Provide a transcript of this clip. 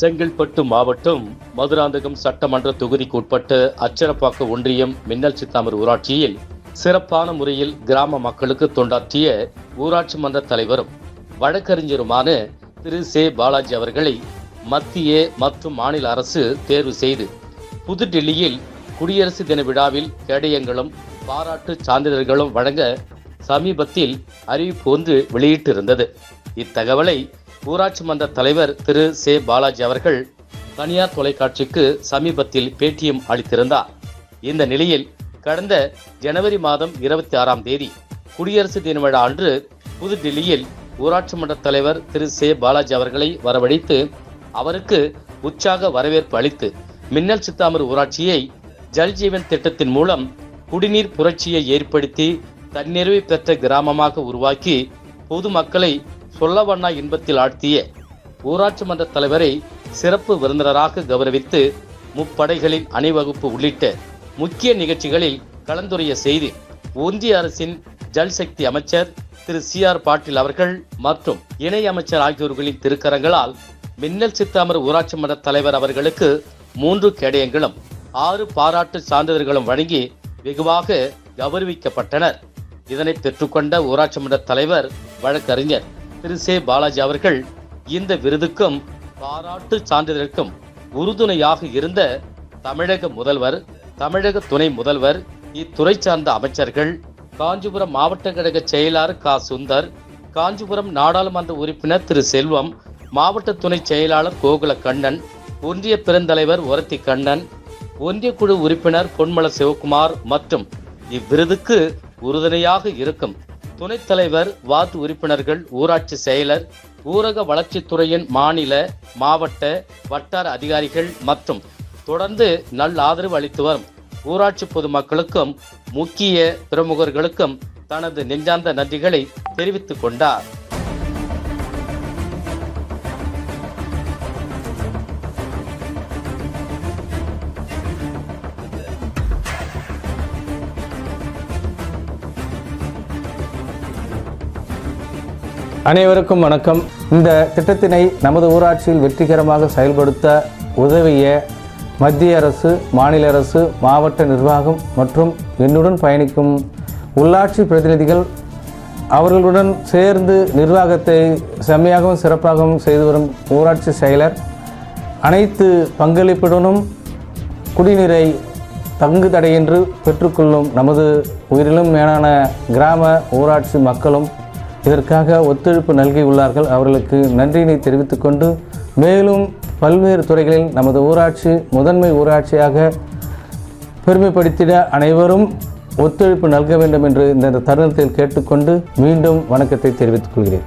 செங்கல்பட்டு மாவட்டம் மதுராந்தகம் சட்டமன்ற தொகுதிக்கு உட்பட்ட அச்சரப்பாக்க ஒன்றியம் மின்னல் சித்தாமர் ஊராட்சியில் சிறப்பான முறையில் கிராம மக்களுக்கு தொண்டாற்றிய ஊராட்சி மன்ற தலைவரும் வழக்கறிஞருமான திரு. சே. பாலாஜி அவர்களை மத்திய மற்றும் மாநில அரசு தேர்வு செய்து புதுடில்லியில் குடியரசு தின விழாவில் கேடயங்களும் பாராட்டு சான்றிதழ்களும் வழங்க சமீபத்தில் அறிவிப்பு ஒன்று வெளியிட்டிருந்தது. இத்தகவலை ஊராட்சி மன்ற தலைவர் திரு. சே. பாலாஜி அவர்கள் தனியார் தொலைக்காட்சிக்கு சமீபத்தில் பேட்டியம் அளித்திருந்தார். இந்த நிலையில் கடந்த ஜனவரி மாதம் இருபத்தி ஆறாம் தேதி குடியரசு தின விழா அன்று புதுடில்லியில் ஊராட்சி மன்ற தலைவர் திரு. சே. பாலாஜி அவர்களை வரவழைத்து அவருக்கு உற்சாக வரவேற்பு அளித்து மின்னல் சித்தாமர் ஊராட்சியை ஜல்ஜீவன் திட்டத்தின் மூலம் குடிநீர் புரட்சியை ஏற்படுத்தி தன்னிறைவு பெற்ற கிராமமாக உருவாக்கி பொதுமக்களை சொல்லவண்ணா இன்பத்தில் ஆழ்த்திய ஊராட்சி மன்ற தலைவரை சிறப்பு விருந்தினராக கௌரவித்து முப்படைகளின் அணிவகுப்பு உள்ளிட்ட முக்கிய நிகழ்ச்சிகளில் கலந்துரைய செய்தி ஒன்றிய அரசின் ஜல்சக்தி அமைச்சர் திரு சி ஆர் பாட்டீல் அவர்கள் மற்றும் இணை அமைச்சர் ஆகியோர்களின் திருக்கரங்களால் மின்னல் சித்தாமர் ஊராட்சி மன்ற தலைவர் அவர்களுக்கு மூன்று கேடயங்களும் ஆறு பாராட்டு சான்றிதழ்களும் வழங்கி வெகுவாக கௌரவிக்கப்பட்டனர். இதனை பெற்றுக்கொண்ட ஊராட்சி மன்ற தலைவர் வழக்கறிஞர் திரு சே பாலாஜி அவர்கள் இந்த விருதுக்கும் பாராட்டு சான்றிதழுக்கும் உறுதுணையாக இருந்த தமிழக முதல்வர் தமிழக துணை முதல்வர் இத்துறை சார்ந்த அமைச்சர்கள் காஞ்சிபுரம் மாவட்ட கழக செயலாளர் கா. சுந்தர் காஞ்சிபுரம் நாடாளுமன்ற உறுப்பினர் திரு. செல்வம் மாவட்ட துணை செயலாளர் கோகுல கண்ணன் ஒன்றிய பெருந்தலைவர் ஒரத்தி கண்ணன் ஒன்றிய குழு உறுப்பினர் பொன்மல சிவகுமார் மற்றும் இவ்விருதுக்கு உறுதுணையாக இருக்கும் துணைத் தலைவர் வார்டு உறுப்பினர்கள் ஊராட்சி செயலர் ஊரக வளர்ச்சித்துறையின் மாநில மாவட்ட வட்டார அதிகாரிகள் மற்றும் தொடர்ந்து நல் ஆதரவு அளித்து வரும் ஊராட்சி பொதுமக்களுக்கும் முக்கிய பிரமுகர்களுக்கும் தனது நெஞ்சார்ந்த நன்றிகளை தெரிவித்துக் கொண்டார். அனைவருக்கும் வணக்கம். இந்த திட்டத்தினை நமது ஊராட்சியில் வெற்றிகரமாக செயல்படுத்த உதவிய மத்திய அரசு மாநில அரசு மாவட்ட நிர்வாகம் மற்றும் என்னுடன் பயணிக்கும் உள்ளாட்சி பிரதிநிதிகள் அவர்களுடன் சேர்ந்து நிர்வாகத்தை செம்மையாகவும் சிறப்பாகவும் செய்து வரும் ஊராட்சி செயலர் அனைத்து பங்களிப்புடனும் குடிநீரை தங்கு தடையின்றி பெற்றுக்கொள்ளும் நமது உயிரிலும் மேலான கிராம ஊராட்சி மக்களும் இதற்காக ஒத்துழைப்பு நல்கியுள்ளார்கள். அவர்களுக்கு நன்றியினை தெரிவித்துக்கொண்டு மேலும் பல்வேறு துறைகளில் நமது ஊராட்சி முதன்மை ஊராட்சியாக பெருமைப்படுத்திட அனைவரும் ஒத்துழைப்பு நல்க வேண்டும் என்று இந்த தருணத்தில் கேட்டுக்கொண்டு மீண்டும் வணக்கத்தை தெரிவித்துக் கொள்கிறேன்.